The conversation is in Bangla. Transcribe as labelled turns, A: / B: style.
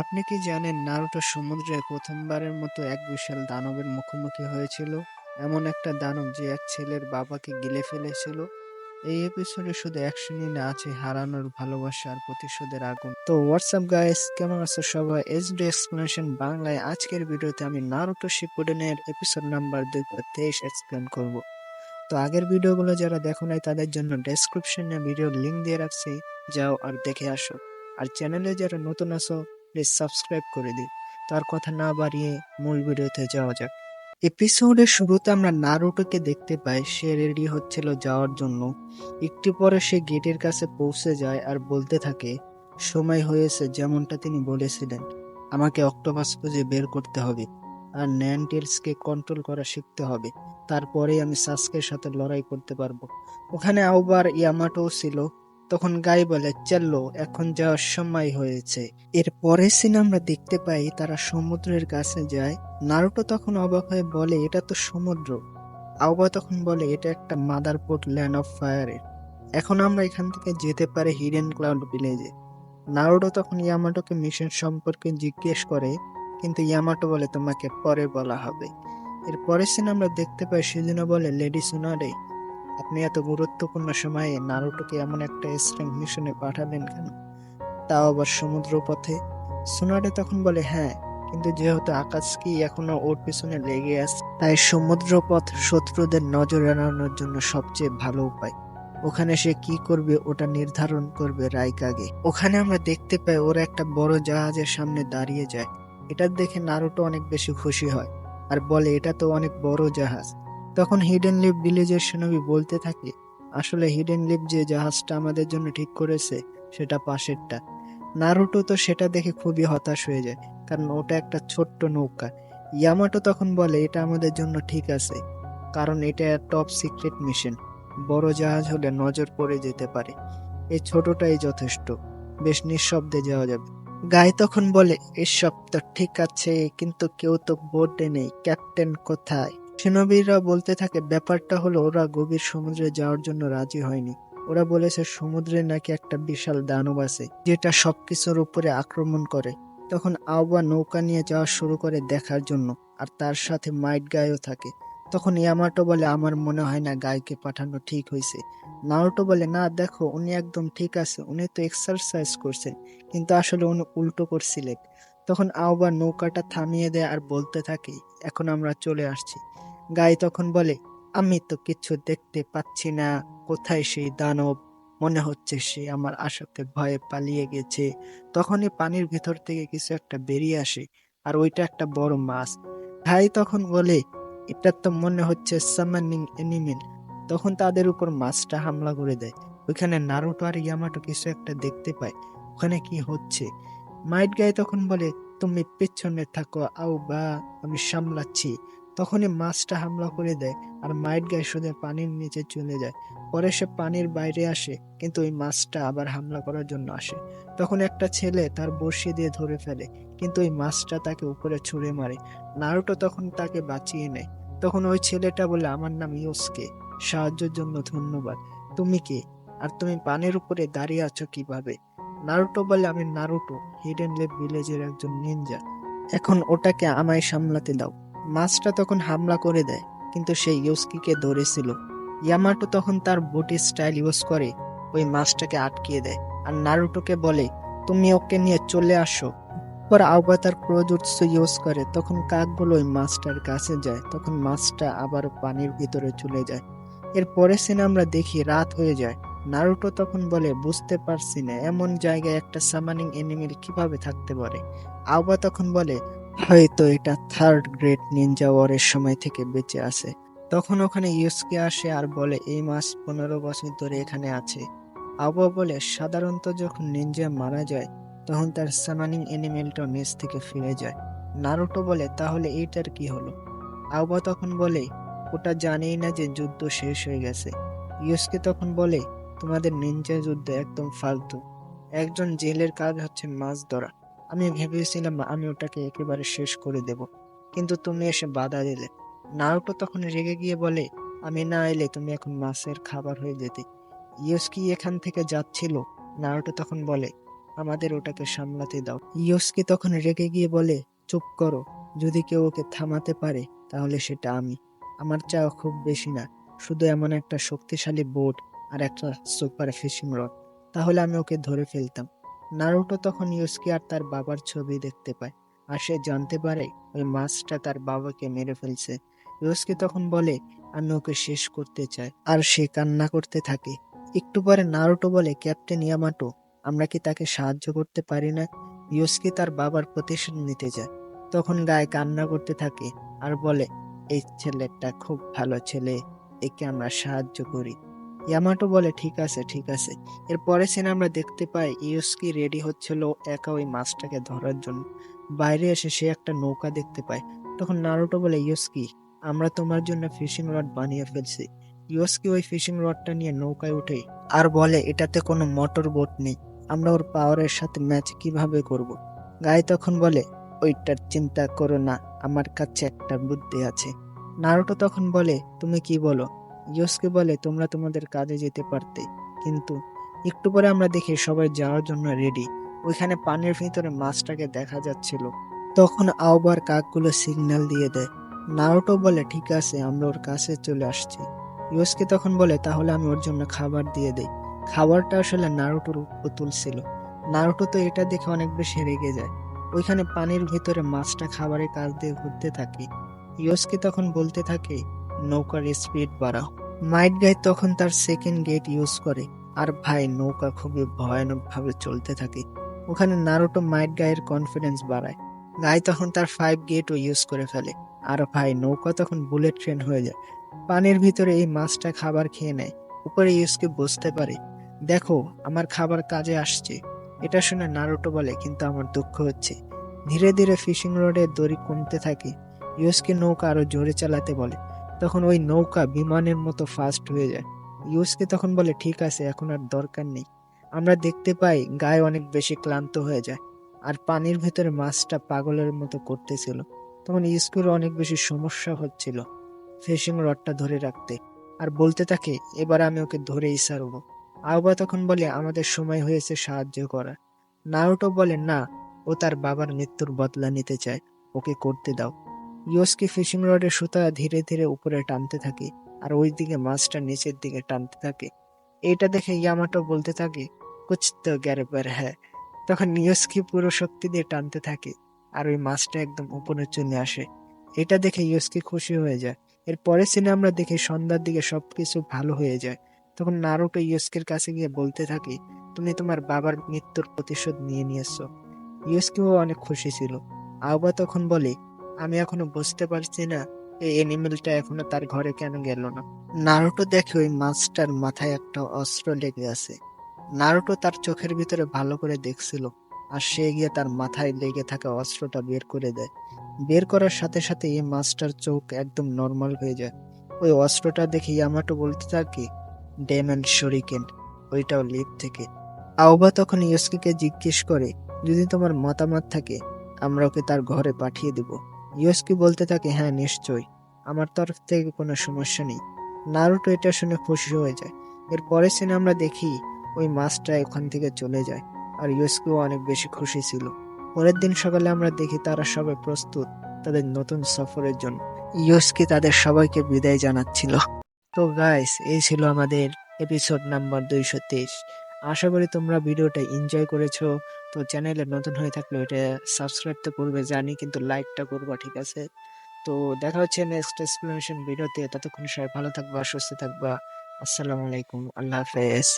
A: আপনি কি জানেন নারুটো সমুদ্রে প্রথমবারের মতো এক বিশাল দানবের মুখোমুখি হয়েছিল? এমন একটা দানব যে এক ছেলের বাবাকে গিলে ফেলেছিল। এই এপিসোডে শুধু অ্যাকশনই না আছে হারানোর ভালোবাসা আর প্রতিশোধের আগুন। তো হোয়াটসঅ্যাপ গাইস কেমন আছো সবাই? এস ডি এক্সপ্লেনেশন বাংলায় আজকের ভিডিওতে আমি নারুটো শিপুডেনের এপিসোড নাম্বার দুই তেইশ এক্সপ্লেন করব। তো আগের ভিডিওগুলো যারা দেখো নাই, তাদের জন্য ডেসক্রিপশনে ভিডিওর লিংক দিয়ে রাখছি। যাও আর দেখে আসো। আর চ্যানেলে যারা নতুন আছো প্লিজ সাবস্ক্রাইব করে দিন। তার কথা না বাড়িয়ে মূল ভিডিওতে যাওয়া যাক। এপিসোডের শুরুতে আমরা নারুটোকে দেখতে পাই। সে রেডি হচ্ছিল যাওয়ার জন্য। একটু পরে সে গেটের কাছে পৌঁছে যায় আর বলতে থাকে, সময় হয়েছে যেমনটা তিনি বলেছিলেন। আমাকে অক্টোপাস খুঁজে বের করতে হবে আর ন্যান্টেলসকে কন্ট্রোল করা শিখতে হবে। তারপরেই আমি সাসকের সাথে লড়াই করতে পারব। ওখানে আবার ইয়ামাটোও ছিল। তখন গাই বলে, চলো, এখন যাওয়ার সময় হয়েছে। এর পরের সিনে আমরা দেখতে পাই তারা সমুদ্রের কাছে যায়। নারুটো তখন অবাক হয়ে বলে, এটা তো সমুদ্র। আওবা তখন বলে, এটা একটা মাদার পোর্ট ল্যান্ড অফ ফায়ারের। এখন আমরা এখান থেকে যেতে পারি হিডেন ক্লাউড ভিলেজে। নারুটো তখন ইয়ামাটোকে মিশন সম্পর্কে জিজ্ঞেস করে, কিন্তু ইয়ামাটো বলে, তোমাকে পরে বলা হবে। এর পরের সিনে আমরা দেখতে পাই সেদিনও বলে, লেডি সুনারে আপনি এত গুরুত্বপূর্ণ সময়ে নারুটোকে এমন একটা স্ট্রেং মিশনে পাঠালেন কেন? তাও আবার সমুদ্র পথে তখন বলে হ্যাঁ কিন্তু যেহেতু আকাশকি এখনও ওর পিছনে লেগে আছে, তাই সমুদ্র পথ শত্রুদের নজর এড়ানোর জন্য সবচেয়ে ভালো উপায়। ওখানে সে কি করবে ওটা নির্ধারণ করবে রাইকাগে ওখানে আমরা দেখতে পাই ওরা একটা বড় জাহাজের সামনে দাঁড়িয়ে যায়। এটা দেখে নারুটো অনেক বেশি খুশি হয়। আর বলে, এটা তো অনেক বড় জাহাজ। তখন হিডেন লিপ ভিলেজের সেনবি বলতে থাকে, আসলে হিডেন লিপ যে জাহাজটা আমাদের জন্য ঠিক করেছে, সেটা পাশেরটা। নারুটো তো সেটা দেখে খুবই হতাশ হয়ে যায়, কারণ ওটা একটা ছোট্ট নৌকা। ইয়ামাটো তখন বলে, এটা আমাদের জন্য ঠিক আছে, কারণ এটা টপ সিক্রেট মিশন বড় জাহাজ হলে নজর পড়ে যেতে পারে। এই ছোটটাই যথেষ্ট, বেশ নিঃশব্দে যাওয়া যাবে। গাই তখন বলে, এসব তো ঠিক আছে, কিন্তু কেউ তো বোর্ডে নেই ক্যাপ্টেন কোথায়? সেনবীররা বলতে থাকে, ব্যাপারটা হলো, ওরা গভীর সমুদ্রে যাওয়ার জন্য রাজি হয়নি। ওরা বলেছে, সমুদ্রে নাকি একটা বিশাল দানব আছে, যেটা সবকিছুর উপরে আক্রমণ করে। তখন আওবা নৌকা নিয়ে যাওয়া শুরু করে দেখার জন্য, আর তার সাথে মাইট গায়ও থাকে। তখন ইয়ামাটো বলে, আমার মনে হয় না গায়কে পাঠানো ঠিক হয়েছে। নারুটো বলে, না, দেখো, উনি একদম ঠিক আছে, উনি তো এক্সারসাইজ করছেন, কিন্তু আসলে উনি উল্টো করছিলেন। তখন আওবা নৌকাটা থামিয়ে দেয় আর বলতে থাকে, এখন আমরা চলে আসছি। গাই তখন বলে, আমি তো কিছু দেখতে পাচ্ছি না। কোথায় সেই দানব? মনে হচ্ছে সে আমার আশাতে ভয়ে পালিয়ে গেছে। তখনই পানির ভিতর থেকে কিছু একটা বেরিয়ে আসে, আর ওইটা একটা বড় মাছ। ভাই তখন বলে, এটা তো মনে হচ্ছে সামানিং এনিমেল। তখন তাদের উপর মাছটা হামলা করে দেয়। ওইখানে নারুটো আর ইয়ামাটো কিছু একটা দেখতে পায়। ওখানে কি হচ্ছে? মাইট গায়ে তখন বলে, তুমি পেছনে থাকো আও বা আমি সামলাচ্ছি। তখনই মাছটা হামলা করে দেয় আর মাইট গায়ে শুধু পানির নিচে চলে যায়। পরে সে পানির বাইরে আসে, কিন্তু ওই মাছটা আবার হামলা করার জন্য আসে। তখন একটা ছেলে তার বড়শি দিয়ে ধরে ফেলে, কিন্তু ওই মাছটা তাকে উপরে ছুঁড়ে মারে। নারুটো তখন তাকে বাঁচিয়ে নেয়। তখন ওই ছেলেটা বলে, আমার নাম ইউসকে। সাহায্যের জন্য ধন্যবাদ। তুমি কে? আর তুমি পানির উপরে দাঁড়িয়ে আছো কীভাবে? নারুটো বলে, আমি নারুটো, হিডেন লেপ ভিলেজের একজন নিনজা। এখন ওটাকে আমায় সামলাতে দাও। মাছটা তখন হামলা করে দেয়, কিন্তু সে ইউস্কিকে ধরেছিল। ইয়ামাটো তখন তার বুটি স্টাইল ইউজ করে ওই মাছটাকে আটকিয়ে দেয় আর নারুটোকে বলে, তুমি ওকে নিয়ে চলে আসো। পর আওবা তার ক্রোজুৎসু ইউজ করে, তখন কাকগুলো ওই মাছটার কাছে যায়, তখন মাছটা আবার পানির ভিতরে চলে যায়। এর পরের সিনে আমরা দেখি রাত হয়ে যায়। নারুটো তখন বলে, বুঝতে পারছি না, এমন জায়গায় একটা সামানিং এনিমেল কীভাবে থাকতে পারে? আওবা তখন বলে হয়তো এটা থার্ড গ্রেড নিনজা ওয়ারের সময় থেকে বেঁচে আছে। তখন ওখানে ইউসকে আসে আর বলে, এই মাস পনেরো বছর ধরে এখানে আছে। আবহাওয়া বলে, সাধারণত যখন নিনজা মারা যায়, তখন তার সামানিং এনিমেলটা নিচ থেকে ফিরে যায়। নারুটো বলে, তাহলে এইটার কি হলো? আবহাওয়া তখন বলে, ওটা জানেই না যে যুদ্ধ শেষ হয়ে গেছে। ইউসকে তখন বলে, তোমাদের নিনজা যুদ্ধ একদম ফালতু। একজন জেলের কাজ হচ্ছে মাছ ধরা। আমি ভেবেছিলাম আমি ওটাকে একেবারে শেষ করে দেব। কিন্তু তুমি এসে বাধা দিলে। নারুটো তখন রেগে গিয়ে বলে, আমি না এলে তুমি এখন মাছের খাবার হয়ে যেতে। ইয়স্কি এখান থেকে যাচ্ছিল? নারুটো তখন বলে, আমাদের ওটাকে সামলাতে দাও। ইয়সকে তখন রেগে গিয়ে বলে, চুপ করো, যদি কেউ ওকে থামাতে পারে, তাহলে সেটা আমি। আমার চাওয়া খুব বেশি না, শুধু এমন একটা শক্তিশালী বোট আর একটা সুপার ফিশিং রড। তাহলে আমি ওকে ধরে ফেলতাম। নারুটো তখন ইয়সকি আর তার বাবার ছবি দেখতে পায়, আর সে জানতে পারে ওই মাছটা তার বাবাকে মেরে ফেলছে। ইয়সকি তখন বলে, আমি ওকে শেষ করতে চাই, আর সে কান্না করতে থাকে। একটু পরে নারুটো বলে, ক্যাপ্টেন ইয়ামাটো, আমরা কি তাকে সাহায্য করতে পারি না? ইয়সকি তার বাবার প্রতিশোধ নিতে যায়। তখন গায়ে কান্না করতে থাকে আর বলে, এই ছেলেটা খুব ভালো ছেলে, একে আমরা সাহায্য করি। ইয়ামাটো বলে, ঠিক আছে ঠিক আছে। এর পরে সিনে আমরা দেখতে পাই ইয়সকি রেডি হচ্ছিল একা ওই মাছটাকে ধরার জন্য। বাইরে এসে সে একটা নৌকা দেখতে পায়। তখন নারুটো বলে ইয়সকি আমরা তোমার জন্য ফিশিং রড বানিয়ে ফেলছি। ইয়সকি ওই ফিশিং রডটা নিয়ে নৌকায় উঠে আর বলে, এটাতে কোনো মোটর বোট নেই। আমরা ওর পাওয়ারের সাথে ম্যাচ কীভাবে করব। গায়ে তখন বলে, ওইটার চিন্তা করো না, আমার কাছে একটা বুদ্ধি আছে। নারুটো তখন বলে, তুমি কি বলো? ইয়সকে বলে, তোমরা তোমাদের কাজে যেতে পারতে, কিন্তু একটু পরে আমরা দেখি সবাই যাওয়ার জন্য রেডি ওইখানে পানির ভিতরে মাছটাকে দেখা যাচ্ছিল। তখন আওবার কাকগুলো সিগন্যাল দিয়ে দেয়। নারুটো বলে, ঠিক আছে, আমরা ওর কাছে চলে আসছি। ইয়সকে তখন বলে, তাহলে আমি ওর জন্য খাবার দিয়ে দেই। খাবারটা আসলে নারুটোর পুতুল ছিল নারুটো তো এটা দেখে অনেক বেশি রেগে যায়। ওইখানে পানির ভিতরে মাছটা খাবারের কাজ দিয়ে ঘুরতে থাকে। ইয়সকে তখন বলতে থাকে নৌকার স্পিড বাড়াও। মাইট গাই তখন তার সেকেন্ড গেট ইউজ করে। আর ভাই, নৌকা খুবই ভয়ানক ভাবে চলতে থাকে। ওখানে নারুটো মাইট গায়ের কনফিডেন্স বাড়ায়। গাই তখন তার ফাইভ গেটও ইউজ করে ফেলে। আর ভাই, নৌকা তখন বুলেট ট্রেন হয়ে যায়। পানির ভিতরে এই মাছটা খাবার খেয়ে নেয়। উপরে ইউসকে বুঝতে পারে। দেখো, আমার খাবার কাজে আসছে। এটা শুনে নারুটো বলে, কিন্তু আমার দুঃখ হচ্ছে। ধীরে ধীরে ফিশিং রডের দড়ি কমতে থাকে। ইউসকে নৌকা আরও জোরে চালাতে বলে। তখন ওই নৌকা বিমানের মতো ফাস্ট হয়ে যায়। ইউসকে তখন বলে, ঠিক আছে, এখন আর দরকার নেই। আমরা দেখতে পাই, গায়ে অনেক বেশি ক্লান্ত হয়ে যায়। আর পানির ভেতরে মাছটা পাগলের মতো করতেছিল। তখন ইস্কুর অনেক বেশি সমস্যা হচ্ছিল ফিশিং রডটা ধরে রাখতে। আর বলতে থাকে, এবার আমি ওকে ধরেই সারবো আওবা তখন বলে, আমাদের সময় হয়েছে সাহায্য করার। নারুটো বলে, না, ও তার বাবার মৃত্যুর বদলা নিতে চায়। ওকে করতে দাও। ইয়সকি ফিশিং রডের সুতা ধীরে ধীরে উপরে টানতে থাকে আর ওই দিকে মাছটা নিচের দিকে টানতে থাকে। এটা দেখে ইয়ামাটো বলতে থাকে, কুছ তো গ্যারেবার হ্যাঁ। তখন ইয়সকি পুরো শক্তি দিয়ে টানতে থাকে আর ওই মাছটা একদম উপরে চলে আসে। এটা দেখে ইয়সকি খুশি হয়ে যায়। এর পরের সিনে আমরা দেখি সন্ধ্যার দিকে সবকিছু ভালো হয়ে যায়। তখন নারুটো ইয়স্কির কাছে গিয়ে বলতে থাকে, তুমি তোমার বাবার মৃত্যুর প্রতিশোধ নিয়ে নিয়েছো। ইয়স্কিও অনেক খুশি ছিল। আওবা তখন বলে আমি এখনও বুঝতে পারছি না এই এনিমেলটা এখনও তার ঘরে কেন গেল না। নারুটো দেখে ওই মাছটার মাথায় একটা অস্ত্র লেগে আছে। নারুটো তার চোখের ভিতরে ভালো করে দেখছিল আর সে গিয়ে তার মাথায় লেগে থাকা অস্ত্রটা বের করে দেয়। বের করার সাথে সাথে এই মাছটার চোখ একদম নর্মাল হয়ে যায়। ওই অস্ত্রটা দেখে ইয়ামাটো বলতে থাকে ডেমন শরিকেন, ওইটাও লিপ থেকে। আওবা তখন ইয়স্কিকে জিজ্ঞেস করে, যদি তোমার মতামত থাকে, আমরা ওকে তার ঘরে পাঠিয়ে দেব। ইয়স্কি বলতে থাকে হ্যাঁ নিশ্চয়ই। আমার তরফ থেকে কোনো সমস্যা নেই। নারুটো এটা শুনে খুশি হয়ে যায়। এর পরের সিনে আমরা দেখি ওই মাছটা ওখান থেকে চলে যায় আর ইয়স্কিও অনেক বেশি খুশি ছিল। পরের দিন সকালে আমরা দেখি তারা সবাই প্রস্তুত তাদের নতুন সফরের জন্য। ইয়স্কি তাদের সবাইকে বিদায় জানাচ্ছিল। তো গাইস এই ছিল আমাদের এপিসোড নাম্বার দুইশো তেইশ। আশা করি তোমরা ভিডিওটা এনজয় করেছ। তো চ্যানেলে নতুন হয়ে থাকলে ওইটা সাবস্ক্রাইব তো করবে, জানি কিন্তু লাইকটা করব, ঠিক আছে? তো দেখা হচ্ছে নেক্সট এক্সপ্লেনেশন ভিডিওতে। ততক্ষণ সবাই ভালো থাকবা, সুস্থ থাকবা। আসসালামু আলাইকুম, আল্লাহ হাফেজ।